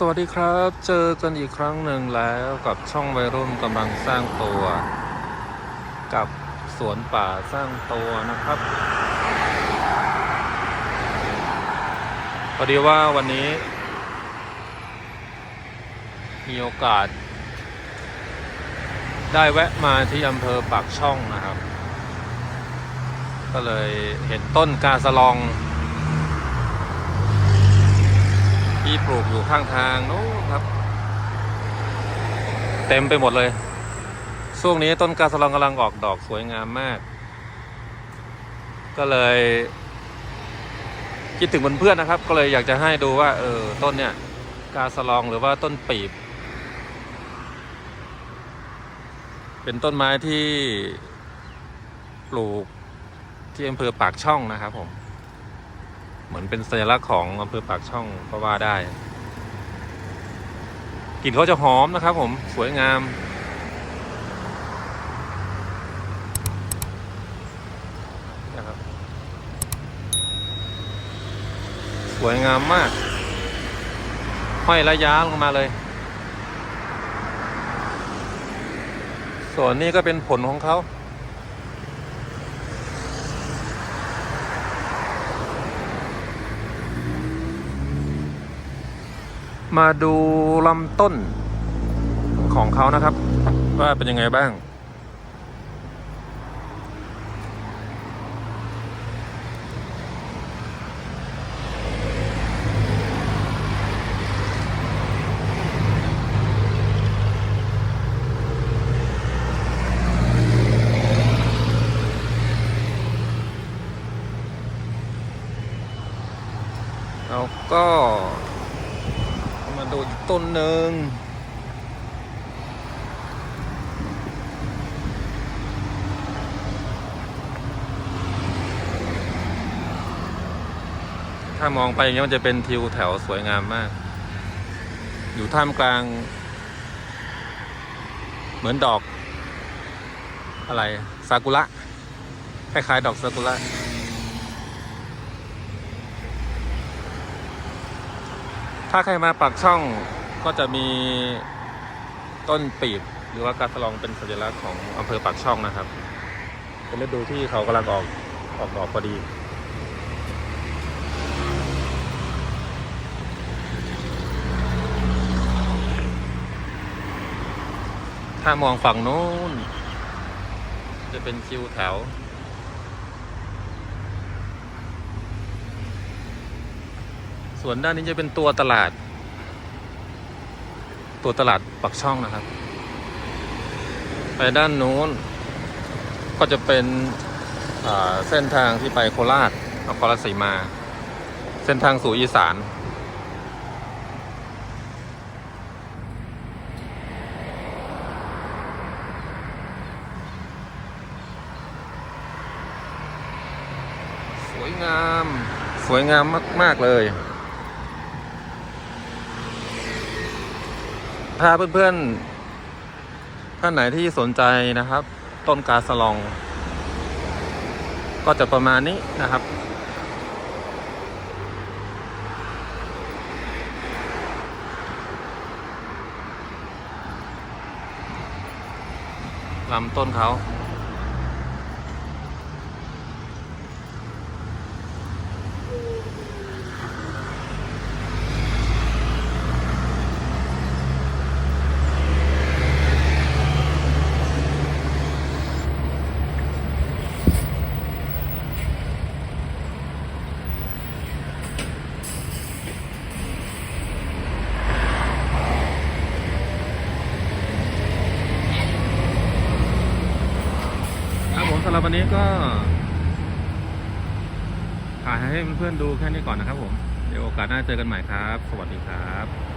สวัสดีครับ เจอกันอีกครั้งหนึ่งแล้วกับช่องวัยรุ่นกำลังสร้างตัว กับสวนป่าสร้างตัวนะครับพอดีว่าวันนี้ มีโอกาส ได้แวะมาที่อำเภอปากช่องนะครับ ก็เลยเห็นต้นกาสลอง ที่ปลูกอยู่ข้างทางโน้นครับ เต็มไปหมดเลยช่วงนี้ต้นกาสลองกำลังออกดอกสวยงามมาก ก็เลย คิดถึงเพื่อนๆนะครับ ก็เลยอยากจะให้ดูว่าเออต้นเนี่ย กาสลองหรือว่าต้นปีบ เป็นต้นไม้ที่ปลูกที่อำเภอปากช่องนะครับผม เหมือนเป็นสัญลักษณ์ของอำเภอปากช่องก็ว่าได้กลิ่นเขาจะหอมนะครับ ผมสวยงาม นะครับ สวยงามมากห้อยระยะลงมาเลย ส่วนนี้ก็เป็นผลของเขา มาดูลำต้นของเขานะครับ ว่าเป็นยังไงบ้าง แล้วก็ มาดูอีกต้นหนึ่งถ้ามองไปอย่างนี้มันจะเป็นทิวแถวสวยงามมาก อยู่ท่ามกลาง เหมือนดอก อะไร ซากุระ คล้ายๆ ดอกซากุระ ถ้าใครมาปากช่องก็จะมีต้นปีบหรือว่ากาสะลองเป็นสัญลักษณ์ของอำเภอปากช่องนะครับ เป็นฤดูที่เขากำลังออกออกดอกพอดี ถ้ามองฝั่งนู้น จะเป็นคิวแถว ส่วนด้านนี้จะเป็นตัวตลาด ตัวตลาดปักช่องนะครับ ไปด้านนู้น ก็จะเป็นเส้นทางที่ไปโคราชนครราชสีมา เส้นทางสู่อีสานสวยงาม สวยงามมาก ๆ เลย ถ้าเพื่อนๆท่านไหนที่สนใจนะครับ ต้นกาสลอง ก็จะประมาณนี้นะครับ ลำต้นเขา ครับผมสำห รับวันนี้ก็ถ่ายให้เพื่อนๆดูแค่นี้ก่อนนะครับผม เดี๋ยวโอกาสหน้าเจอกันใหม่ครับ สวัสดีครับ